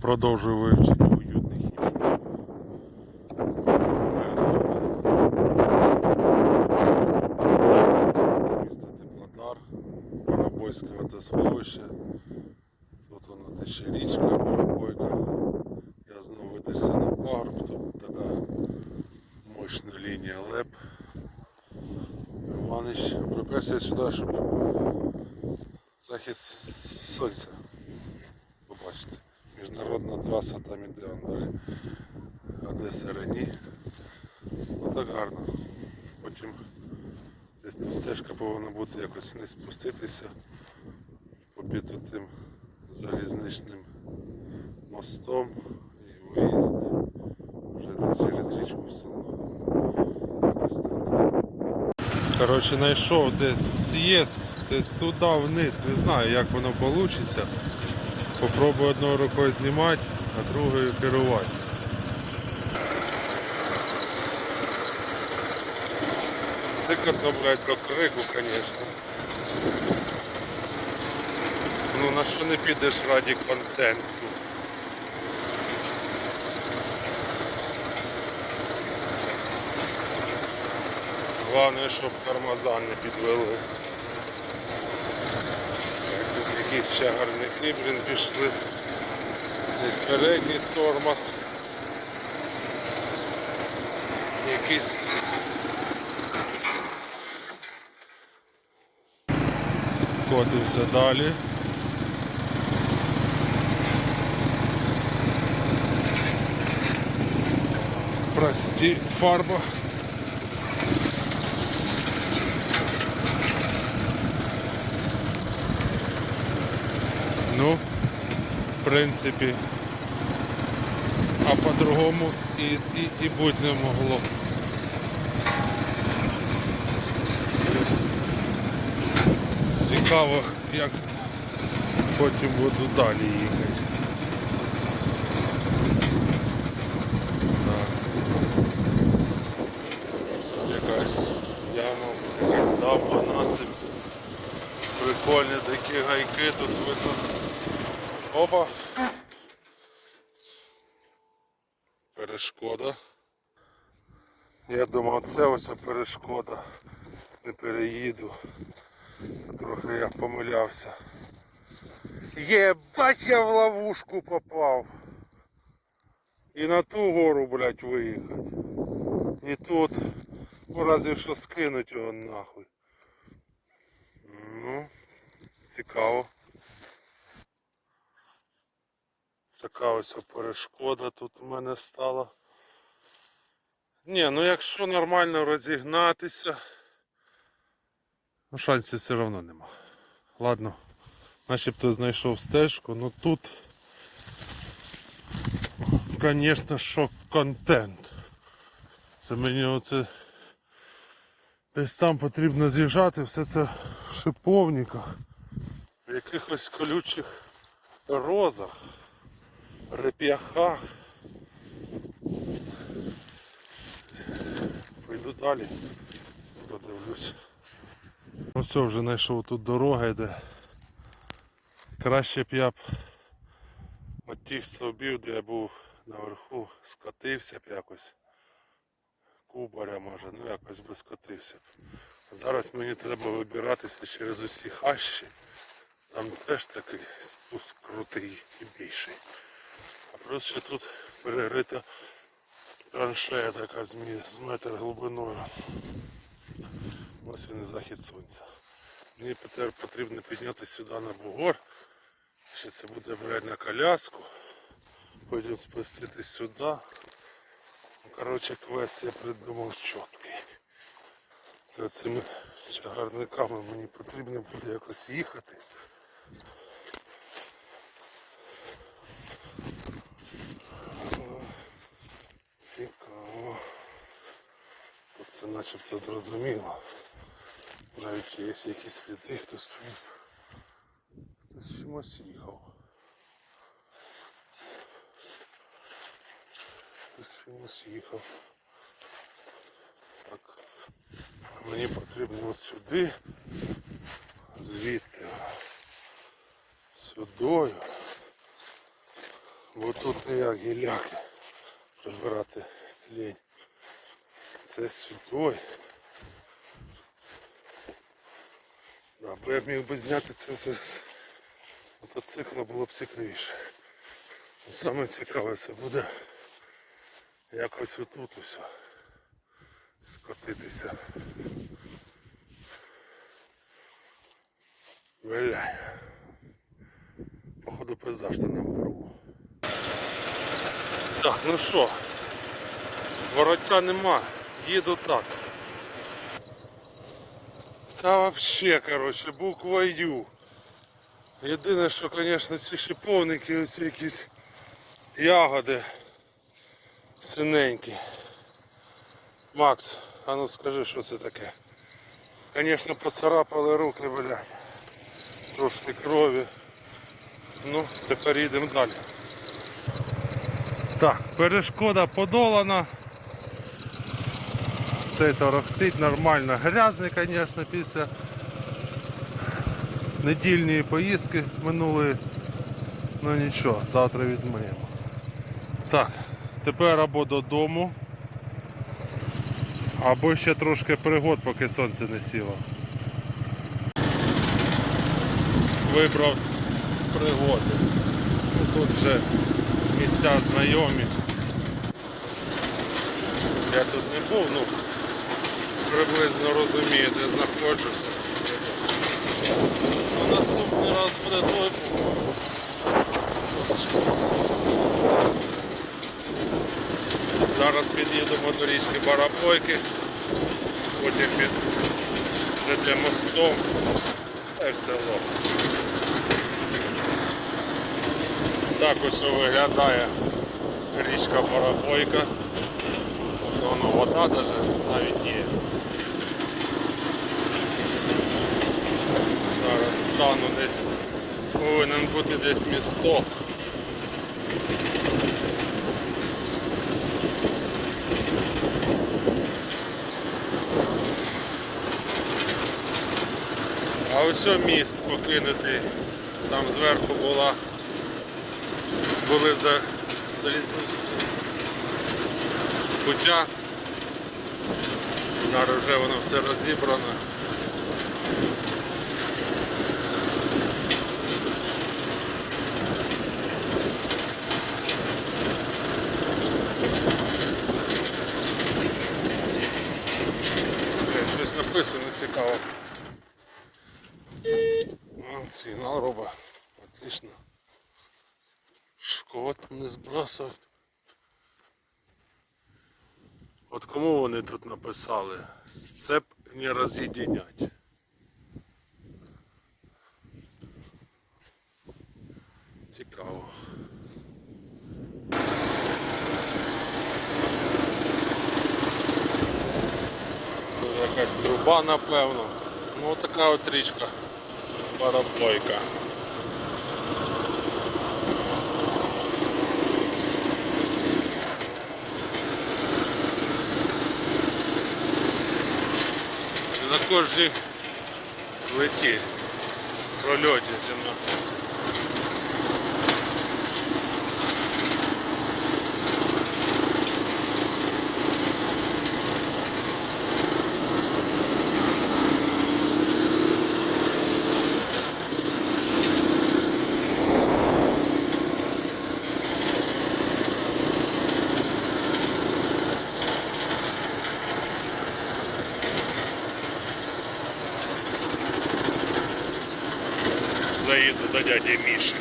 Продовжую вивчення уютних. Місто Теплодар, Барабойське водосховище. Тут воно тече річка, Барабойка. Я знову видерся на пагорб, тут така мощна лінія леп. Іванич приперся сюди, щоб захід сонця траса там іде далі. Одеса Рені. Ну так гарно. Потім десь тут стежка повинна бути якось не спуститися. Побіти тим залізничним мостом і виїзд вже десь через річку в село. Коротше, знайшов десь з'їзд, десь туди вниз, не знаю як воно вийде. Попробую одною рукою знімати, а другою керувати. Сикотно, блядь, до крику, конечно. Ну на що не підеш раді контенту? Головне, щоб тормоза не підвели. Тут якісь ще гарники, блін, пішли. Десь передній тормоз. Якийсь котився далі. Прості фарба. Ну, в принципі, а по-другому і, і, і бути не могло. Цікаво, як потім буду далі їхати. Якась яма, якась насип. Прикольні такі гайки тут видно. Опа. Перешкода. Я думав це ось перешкода. Не переїду. Трохи я помилявся. Єбать я в ловушку попав. І на ту гору, блядь, виїхати. І тут, разве що скинуть його нахуй. Ну, цікаво. Така ось перешкода тут у мене стала. Ні, ну якщо нормально розігнатися, ну шансів все одно нема. Ладно, начебто знайшов стежку, ну тут, звісно, що контент. Це мені оце десь там потрібно з'їжджати, все це в шиповниках, в якихось колючих розах, реп'яхах. Пойду далі, подивлюсь. Ну все, вже знайшов тут дорога йде. Краще б я б от тих стовбів, де я був наверху, скотився б якось. Кубаря може, ну якось би скотився б. Зараз мені треба вибиратися через усі хащі. Там теж такий спуск крутий і більший. Плюс ще тут перерита траншея така з метр глибиною. Ось і захід сонця. Мені тепер потрібно піднятися сюди на бугор. Ще це буде брати на коляску. Потім спуститись сюди. Коротше, квест я придумав чіткий. За цими чагарниками мені потрібно буде якось їхати. Цікаво. Тут це начебто зрозуміло. Навіть є якісь сліди, хтось чим- хтось чимось їхав. Хтось чимось їхав. Так. Мені потрібно от сюди, звідти, сюдою. Бо тут ніяк гіляки прибирати лінь. Це сюди. Да, я б міг би зняти це все з мотоцикла, було б цікавіше. Ну, Саме цікаве це буде якось отут усе скотитися. Бля. Походу пейзаж нам порву. Так, ну що, воротя нема, їду так. Та вообще, короче, буква Ю. Єдине, що, звісно, ці шиповники, ось якісь ягоди синенькі. Макс, а ну скажи, що це таке? Звісно, поцарапали руки, блядь. Трошки крові. Ну, тепер їдемо далі. Так, перешкода подолана. Цей торохтить нормально. Грязний, звісно, після недільної поїздки минулої. Ну нічого, завтра відмиємо. Так, тепер або додому, або ще трошки пригод, поки сонце не сіло. Вибрав пригоди. Тут вже місця знайомі. Я тут не був, ну приблизно розумію, де знаходжуся. Ну, наступний раз буде той. Зараз під'їдемо до річки Барабойки, потім під мостом та й в село. Так ось виглядає річка Барабойка. Воно вода навіть, навіть є. Зараз стану десь, повинен бути десь місток. А ось міст покинутий. Там зверху була були за залізничні путя. Зараз вже воно все розібрано. Блін, Щось написано цікаво. Сигнал робить. Отлично. Кого там не збросив? От кому вони тут написали? Сцеп не роз'єдінять. Цікаво. Тут якась труба, напевно. Ну така от річка. Параплойка. На кожній леті прольоті це написано. Заїду до дяді Міші.